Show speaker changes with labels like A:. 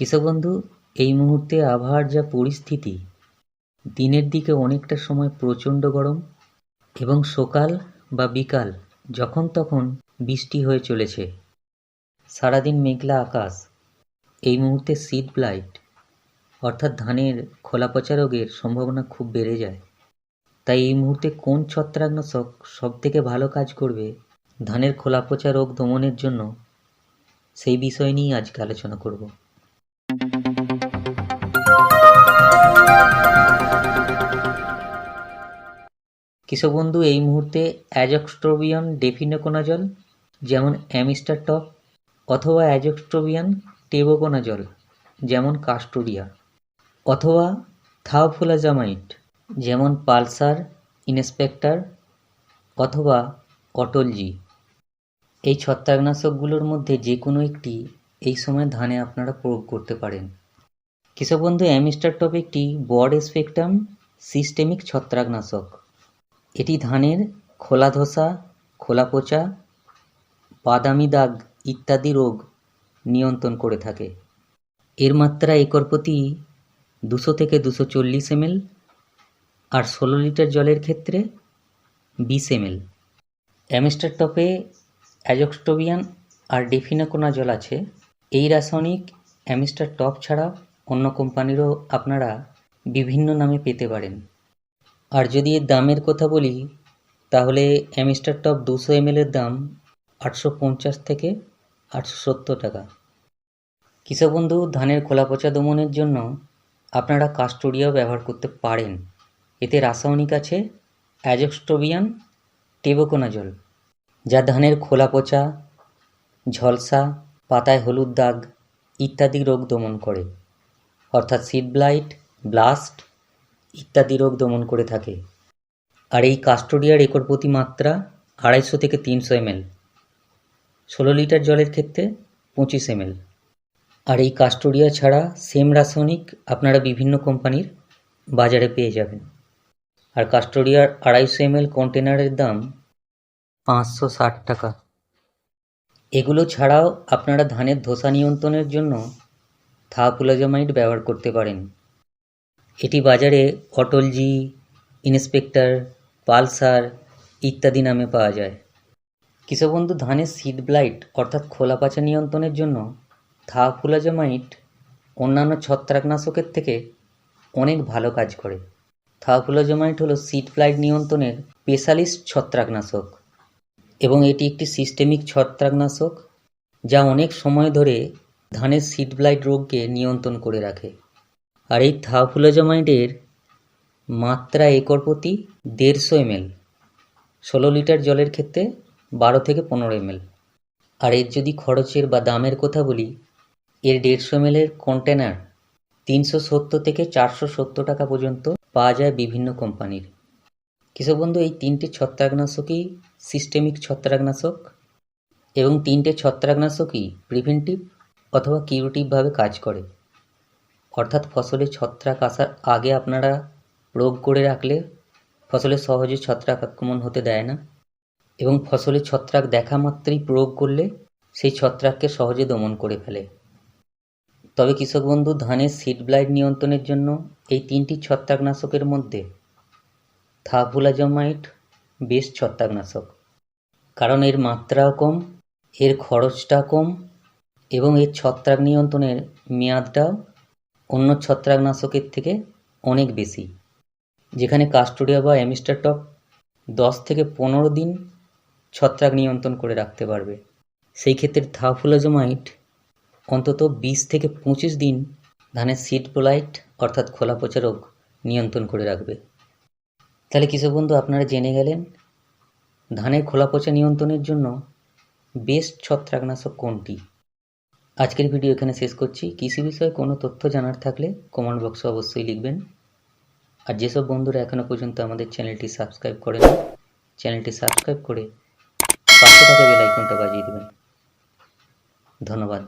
A: কৃষক বন্ধু, এই মুহূর্তে আবহাওয়ার যা পরিস্থিতি, দিনের দিকে অনেকটা সময় প্রচণ্ড গরম এবং সকাল বা বিকাল যখন তখন বৃষ্টি হয়ে চলেছে। সারাদিন মেঘলা আকাশ, এই মুহূর্তে সিড ব্লাইট, অর্থাৎ ধানের খোলা পচা রোগের সম্ভাবনা খুব বেড়ে যায়। তাই এই মুহূর্তে কোন ছত্রাকনাশক সব থেকে ভালো কাজ করবে ধানের খোলা পচা রোগ দমনের জন্য, সেই বিষয় নিয়েই আজকে আলোচনা করব। কৃষক বন্ধু এই মুহূর্তে অ্যাজক্সট্রোবিয়ান ডেফিনোকোনাজল, যেমন অ্যামিস্টার টপ অথবা অ্যাজক্সট্রোবিয়ান টেবোকোনাজল, যেমন কাস্টোরিয়া অথবা থাওফুলাজামাইড যেমন পালসার, ইন্সপেক্টর, অথবা অটলজি। এই ছত্রাকনাশকগুলোর মধ্যে যে কোনো একটি এই সময় ধানে আপনারা প্রয়োগ করতে পারেন। কৃষকবন্ধু অ্যামিস্টার টপ একটি বড স্পেকট্রাম সিস্টেমিক ছত্রাকনাশক। এটি ধানের খোলা ধসা, খোলা পচা, বাদামি দাগ ইত্যাদি রোগ নিয়ন্ত্রণ করে থাকে। এর মাত্রা একর প্রতি দুশো থেকে দুশো চল্লিশ এমএল আর ষোলো লিটার জলের ক্ষেত্রে বিশ এমএল। অ্যামিস্টার টপে অ্যাজক্সটোবিয়ান আর ডেফিনাকোনা জল আছে। এই রাসায়নিক অ্যামিস্টার টপ ছাড়া অন্য কোম্পানিরও আপনারা বিভিন্ন নামে পেতে পারেন। আর যদি এর দামের কথা বলি, তাহলে অ্যামিস্টার টপ দুশো এমএলের দাম আটশো পঞ্চাশ থেকে আটশো সত্তর টাকা। কৃষক বন্ধু, ধানের খোলা পচা দমনের জন্য আপনারা কাস্টোরিয়াও ব্যবহার করতে পারেন। এতে রাসায়নিক আছে অ্যাজক্সটোবিয়ান টেবোকোনাজল, যা ধানের খোলা পচা ঝলসা, পাতায় হলুদ দাগ ইত্যাদি রোগ দমন করে। অর্থাৎ সিড ব্লাইট ব্লাস্ট ইত্যাদি রোগ দমন করে থাকে। আর এই কাস্টোডিয়ার একর প্রতি মাত্রা আড়াইশো থেকে তিনশো এমএল। ষোলো লিটার জলের ক্ষেত্রে পঁচিশ এমএল। আর এই কাস্টোডিয়া ছাড়া সেম রাসায়নিক আপনারা বিভিন্ন কোম্পানির বাজারে পেয়ে যাবেন। আর কাস্টোডিয়ার আড়াইশো এমএল কন্টেনারের দাম পাঁচশো ষাট টাকা। এগুলো ছাড়াও আপনারা ধানের ধসা নিয়ন্ত্রণের জন্য থাপুলাজমাইড ব্যবহার করতে পারেন। এটি বাজারে অটলজি, ইন্সপেক্টর, পালসার ইত্যাদি নামে পাওয়া যায়। কৃষক বন্ধু ধানের সিড ব্লাইট অর্থাৎ খোলা পাচা নিয়ন্ত্রণের জন্য থাফুলাজামাইট অন্যান্য ছত্রাকনাশকের থেকে অনেক ভালো কাজ করে। থাফুলাজামাইট হলো সিড ব্লাইট নিয়ন্ত্রণের স্পেশালিস্ট ছত্রাকনাশক এবং এটি একটি সিস্টেমিক ছত্রাকনাশক যা অনেক সময় ধরে ধানের সিড ব্লাইট রোগকে নিয়ন্ত্রণ করে রাখে। আর এই থাফুলাজামাইডের মাত্রা একর প্রতি দেড়শো এমএল, ষোলো লিটার জলের ক্ষেত্রে বারো থেকে পনেরো এমএল। আর এর যদি খরচের বা দামের কথা বলি, এর দেড়শো এমএলের কন্টেনার তিনশো সত্তর থেকে চারশো সত্তর টাকা পর্যন্ত পাওয়া যায় বিভিন্ন কোম্পানির। কৃষক বন্ধু, এই তিনটে ছত্রাকনাশকই সিস্টেমিক ছত্রাকনাশক এবং তিনটে ছত্রাকনাশকই প্রিভেন্টিভ অথবা কিউরেটিভভাবে কাজ করে। অর্থাৎ ফসলে ছত্রাক আসার আগে আপনারা প্রয়োগ করে রাখলে ফসলে সহজে ছত্রাক আক্রমণ হতে দেয় না। এবং ফসলে ছত্রাক দেখা মাত্রই প্রয়োগ করলে সেই ছত্রাককে সহজে দমন করে ফেলে। তবে কৃষক বন্ধু, ধানের সিড ব্লাইট নিয়ন্ত্রণের জন্য এই তিনটি ছত্রাকনাশকের মধ্যে থাফুলাজমাইট বেশ ছত্রাকনাশক। কারণ এর মাত্রাও কম, এর খরচটা কম এবং এর ছত্রাক নিয়ন্ত্রণের মেয়াদটাও অন্য ছত্রাকনাশকের থেকে অনেক বেশি, যেখানে কাস্টোরিয়া বা অ্যামিস্টার টপ দশ থেকে পনেরো দিন ছত্রাক নিয়ন্ত্রণ করে রাখতে পারবে। সেই ক্ষেত্রে থাফুলাজমাইট অন্তত বিশ থেকে পঁচিশ দিন ধানের সিড ব্লাইট অর্থাৎ খোলা পচা রোগ নিয়ন্ত্রণ করে রাখবে। তাহলে কৃষক বন্ধু, আপনারা জেনে গেলেন ধানের খোলা পচা নিয়ন্ত্রণের জন্য বেস্ট ছত্রাকনাশক কোনটি? আজকের ভিডিও এখানে শেষ করছি। কৃষি বিষয়ে কোনো তথ্য জানার থাকলে কমেন্ট বক্সে অবশ্যই লিখবেন। আর যেসব বন্ধুরা এখনও পর্যন্ত আমাদের চ্যানেলটি সাবস্ক্রাইব করেন, চ্যানেলটি সাবস্ক্রাইব করে পাশে থাকা বেল আইকনটা বাজিয়ে দেবেন। ধন্যবাদ।